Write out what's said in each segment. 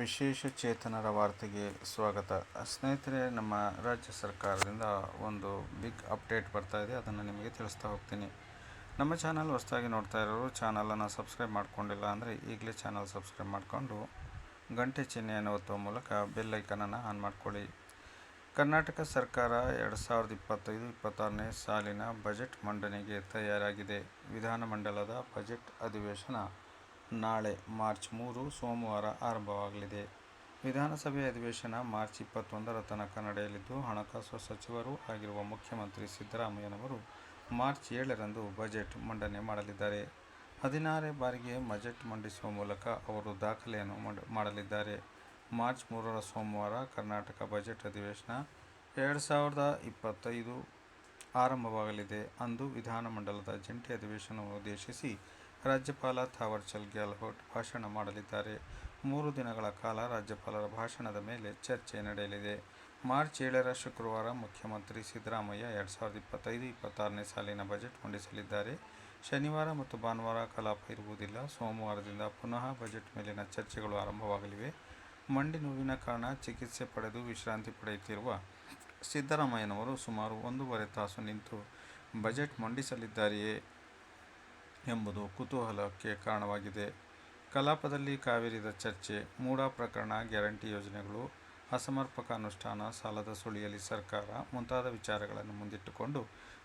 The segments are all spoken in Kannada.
ವಿಶೇಷ ಚೇತನರ ವಾರ್ತೆಗೆ ಸ್ವಾಗತ. ಸ್ನೇಹಿತರೆ, ನಮ್ಮ ರಾಜ್ಯ ಸರ್ಕಾರದಿಂದ ಒಂದು ಬಿಗ್ ಅಪ್ಡೇಟ್ ಬರ್ತಾ ಇದೆ. ಅದನ್ನು ನಿಮಗೆ ತಿಳಿಸ್ತಾ ಹೋಗ್ತೀನಿ. ನಮ್ಮ ಚಾನಲ್ ಹೊಸದಾಗಿ ನೋಡ್ತಾ ಇರೋರು ಚಾನಲನ್ನು ಸಬ್ಸ್ಕ್ರೈಬ್ ಮಾಡ್ಕೊಂಡಿಲ್ಲ ಅಂದರೆ ಈಗಲೇ ಚಾನಲ್ ಸಬ್ಸ್ಕ್ರೈಬ್ ಮಾಡಿಕೊಂಡು ಗಂಟೆ ಚಿಹ್ನೆಯನ್ನು ಒತ್ತುವ ಮೂಲಕ ಬೆಲ್ ಐಕನನ್ನು ಆನ್ ಮಾಡ್ಕೊಳ್ಳಿ. ಕರ್ನಾಟಕ ಸರ್ಕಾರ ಎರಡು ಸಾವಿರದ ಇಪ್ಪತ್ತೈದು, ಇಪ್ಪತ್ತಾರನೇ ಸಾಲಿನ ಬಜೆಟ್ ಮಂಡನೆಗೆ ತಯಾರಾಗಿದೆ. ವಿಧಾನಮಂಡಲದ ಬಜೆಟ್ ಅಧಿವೇಶನ ನಾಳೆ, ಮಾರ್ಚ್ ಮೂರು, ಸೋಮವಾರ ಆರಂಭವಾಗಲಿದೆ. ವಿಧಾನಸಭೆ ಅಧಿವೇಶನ ಮಾರ್ಚ್ ಇಪ್ಪತ್ತೊಂದರ ತನಕ ನಡೆಯಲಿದ್ದು, ಹಣಕಾಸು ಸಚಿವರೂ ಆಗಿರುವ ಮುಖ್ಯಮಂತ್ರಿ ಸಿದ್ದರಾಮಯ್ಯನವರು ಮಾರ್ಚ್ ಏಳರಂದು ಬಜೆಟ್ ಮಂಡನೆ ಮಾಡಲಿದ್ದಾರೆ. ಹದಿನಾರೇ ಬಾರಿಗೆ ಬಜೆಟ್ ಮಂಡಿಸುವ ಮೂಲಕ ಅವರು ದಾಖಲೆಯನ್ನು ಮಾಡ- ಮಾಡಲಿದ್ದಾರೆ. ಮಾರ್ಚ್ ಮೂರರ ಸೋಮವಾರ ಕರ್ನಾಟಕ ಬಜೆಟ್ ಅಧಿವೇಶನ ಎರಡು ಸಾವಿರದ ಇಪ್ಪತ್ತೈದು ಆರಂಭವಾಗಲಿದೆ. ಅಂದು ವಿಧಾನಮಂಡಲದ ಜಂಟಿ ಅಧಿವೇಶನವನ್ನು ಉದ್ದೇಶಿಸಿ ರಾಜ್ಯಪಾಲ ಥಾವರ್ಚಂದ್ ಗೆಹ್ಲೋಟ್ ಭಾಷಣ ಮಾಡಲಿದ್ದಾರೆ. ಮೂರು ದಿನಗಳ ಕಾಲ ರಾಜ್ಯಪಾಲರ ಭಾಷಣದ ಮೇಲೆ ಚರ್ಚೆ ನಡೆಯಲಿದೆ. ಮಾರ್ಚ್ ಏಳರ ಶುಕ್ರವಾರ ಮುಖ್ಯಮಂತ್ರಿ ಸಿದ್ದರಾಮಯ್ಯ ಎರಡು ಸಾವಿರದ ಇಪ್ಪತ್ತೈದು ಇಪ್ಪತ್ತಾರನೇ ಸಾಲಿನ ಬಜೆಟ್ ಮಂಡಿಸಲಿದ್ದಾರೆ. ಶನಿವಾರ ಮತ್ತು ಭಾನುವಾರ ಕಲಾಪ ಇರುವುದಿಲ್ಲ. ಸೋಮವಾರದಿಂದ ಪುನಃ ಬಜೆಟ್ ಮೇಲಿನ ಚರ್ಚೆಗಳು ಆರಂಭವಾಗಲಿವೆ. ಮಂಡಿ ನೋವಿನ ಕಾರಣ ಚಿಕಿತ್ಸೆ ಪಡೆದು ವಿಶ್ರಾಂತಿ ಪಡೆಯುತ್ತಿರುವ ಸಿದ್ದರಾಮಯ್ಯನವರು ಸುಮಾರು ಒಂದೂವರೆ ತಾಸು ನಿಂತು ಬಜೆಟ್ ಮಂಡಿಸಲಿದ್ದಾರೆಯೇ? ಎಂಬುದು ಕುತೂಹಲಕ್ಕೆ ಕಾರಣವಾಗಿದೆ. ಕಲಾಪದಲ್ಲಿ ಕಾವೇರಿದ ಚರ್ಚೆ, ಮೂಡಾ ಪ್ರಕರಣ ಗ್ಯಾರಂಟಿ ಯೋಜನೆಗಳು, ಅಸಮರ್ಪಕ ಅನುಷ್ಠಾನ, ಸಾಲದ ಸುಳಿಯಲ್ಲಿ ಸರ್ಕಾರ ಮುಂತಾದ ವಿಚಾರಗಳನ್ನು ಮುಂದಿಟ್ಟುಕೊಂಡು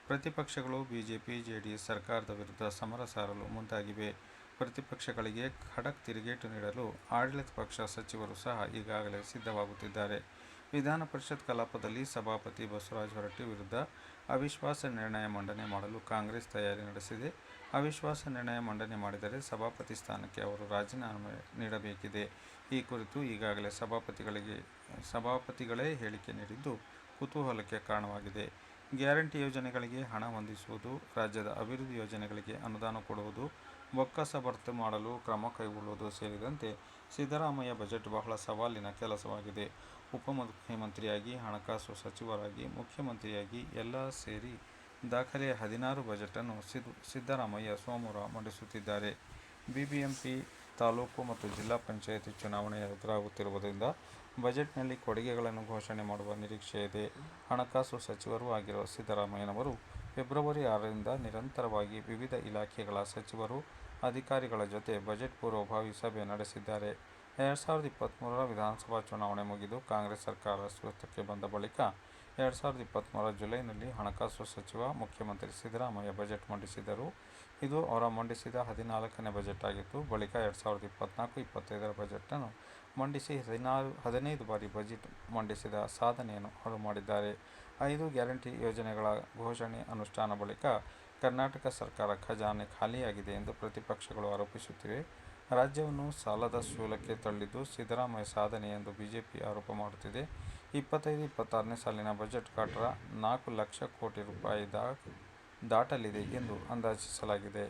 ಪ್ರತಿಪಕ್ಷಗಳು ಬಿಜೆಪಿ, ಜೆಡಿಎಸ್ ಸರ್ಕಾರದ ವಿರುದ್ಧ ಸಮರ ಸಾರಲು ಮುಂದಾಗಿವೆ. ಪ್ರತಿಪಕ್ಷಗಳಿಗೆ ಖಡಕ್ ತಿರುಗೇಟು ನೀಡಲು ಆಡಳಿತ ಪಕ್ಷ ಸಚಿವರು ಸಹ ಈಗಾಗಲೇ ಸಿದ್ಧವಾಗುತ್ತಿದ್ದಾರೆ. ವಿಧಾನ ಪರಿಷತ್ ಕಲಾಪದಲ್ಲಿ ಸಭಾಪತಿ ಬಸವರಾಜ ಹೊರಟ್ಟಿ ವಿರುದ್ಧ ಅವಿಶ್ವಾಸ ನಿರ್ಣಯ ಮಂಡನೆ ಮಾಡಲು ಕಾಂಗ್ರೆಸ್ ತಯಾರಿ ನಡೆಸಿದೆ. ಅವಿಶ್ವಾಸ ನಿರ್ಣಯ ಮಂಡನೆ ಮಾಡಿದರೆ ಸಭಾಪತಿ ಸ್ಥಾನಕ್ಕೆ ಅವರು ರಾಜೀನಾಮೆ ನೀಡಬೇಕಿದೆ. ಈ ಕುರಿತು ಈಗಾಗಲೇ ಸಭಾಪತಿಗಳಿಗೆ, ಸಭಾಪತಿಗಳೇ ಹೇಳಿಕೆ ನೀಡಿದ್ದು ಕುತೂಹಲಕ್ಕೆ ಕಾರಣವಾಗಿದೆ. ಗ್ಯಾರಂಟಿ ಯೋಜನೆಗಳಿಗೆ ಹಣ ಹೊಂದಿಸುವುದು, ರಾಜ್ಯದ ಅಭಿವೃದ್ಧಿ ಯೋಜನೆಗಳಿಗೆ ಅನುದಾನ ಕೊಡುವುದು, ಬೊಕ್ಕಸ ಭರ್ತಿ ಮಾಡಲು ಕ್ರಮ ಕೈಗೊಳ್ಳುವುದು ಸೇರಿದಂತೆ ಸಿದ್ದರಾಮಯ್ಯ ಬಜೆಟ್ ಬಹಳ ಸವಾಲಿನ ಕೆಲಸವಾಗಿದೆ. ಉಪಮುಖ್ಯಮಂತ್ರಿಯಾಗಿ, ಹಣಕಾಸು ಸಚಿವರಾಗಿ, ಮುಖ್ಯಮಂತ್ರಿಯಾಗಿ ಎಲ್ಲ ಸೇರಿ ದಾಖಲೆಯ ಹದಿನಾರು ಬಜೆಟನ್ನು ಸಿದ್, ಸಿದ್ದರಾಮಯ್ಯ ಸೋಮವಾರ ಮಂಡಿಸುತ್ತಿದ್ದಾರೆ. ಬಿಬಿಎಂಪಿ ತಾಲೂಕು ಮತ್ತು ಜಿಲ್ಲಾ ಪಂಚಾಯಿತಿ ಚುನಾವಣೆ ಎದುರಾಗುತ್ತಿರುವುದರಿಂದ ಬಜೆಟ್ನಲ್ಲಿ ಕೊಡುಗೆಗಳನ್ನು ಘೋಷಣೆ ಮಾಡುವ ನಿರೀಕ್ಷೆ ಇದೆ. ಹಣಕಾಸು ಸಚಿವರೂ ಆಗಿರುವ ಸಿದ್ದರಾಮಯ್ಯನವರು ಫೆಬ್ರವರಿ ಆರರಿಂದ ನಿರಂತರವಾಗಿ ವಿವಿಧ ಇಲಾಖೆಗಳ ಸಚಿವರು ಅಧಿಕಾರಿಗಳ ಜೊತೆ ಬಜೆಟ್ ಪೂರ್ವಭಾವಿ ಸಭೆ ನಡೆಸಿದ್ದಾರೆ. ಎರಡು ಸಾವಿರದ ಇಪ್ಪತ್ತ್ಮೂರರ ವಿಧಾನಸಭಾ ಚುನಾವಣೆ ಮುಗಿದು ಕಾಂಗ್ರೆಸ್ ಸರ್ಕಾರ ಅಸ್ತಿತ್ವಕ್ಕೆ ಬಂದ ಬಳಿಕ ಎರಡು ಸಾವಿರದ ಇಪ್ಪತ್ತ್ಮೂರ ಜುಲೈನಲ್ಲಿ ಹಣಕಾಸು ಸಚಿವ, ಮುಖ್ಯಮಂತ್ರಿ ಸಿದ್ದರಾಮಯ್ಯ ಬಜೆಟ್ ಮಂಡಿಸಿದರು. ಇದು ಅವರ ಮಂಡಿಸಿದ ಹದಿನಾಲ್ಕನೇ ಬಜೆಟ್ ಆಗಿತ್ತು. ಬಳಿಕ ಎರಡು ಸಾವಿರದ ಇಪ್ಪತ್ತ್ನಾಲ್ಕು ಇಪ್ಪತ್ತೈದರ ಬಜೆಟನ್ನು ಮಂಡಿಸಿ ಹದಿನಾರು, ಹದಿನೈದು ಬಾರಿ ಬಜೆಟ್ ಮಂಡಿಸಿದ ಸಾಧನೆಯನ್ನು ಅವರು ಮಾಡಿದ್ದಾರೆ. ಐದು ಗ್ಯಾರಂಟಿ ಯೋಜನೆಗಳ ಘೋಷಣೆ ಅನುಷ್ಠಾನ ಬಳಿಕ ಕರ್ನಾಟಕ ಸರ್ಕಾರ ಖಜಾನೆ ಖಾಲಿಯಾಗಿದೆ ಎಂದು ಪ್ರತಿಪಕ್ಷಗಳು ಆರೋಪಿಸುತ್ತಿವೆ. ರಾಜ್ಯವನ್ನು ಸಾಲದ ಶೂಲಕ್ಕೆ ತಳ್ಳಿದ್ದು ಸಿದ್ದರಾಮಯ್ಯ ಸಾಧನೆ ಎಂದು ಬಿಜೆಪಿ ಆರೋಪ ಮಾಡುತ್ತಿದೆ. ಇಪ್ಪತ್ತೈದು, ಇಪ್ಪತ್ತಾರನೇ ಸಾಲಿನ ಬಜೆಟ್ ಗಾತ್ರ ನಾಲ್ಕು ಲಕ್ಷ ಕೋಟಿ ರೂಪಾಯಿ ದಾಟಲಿದೆ ಎಂದು ಅಂದಾಜಿಸಲಾಗಿದೆ.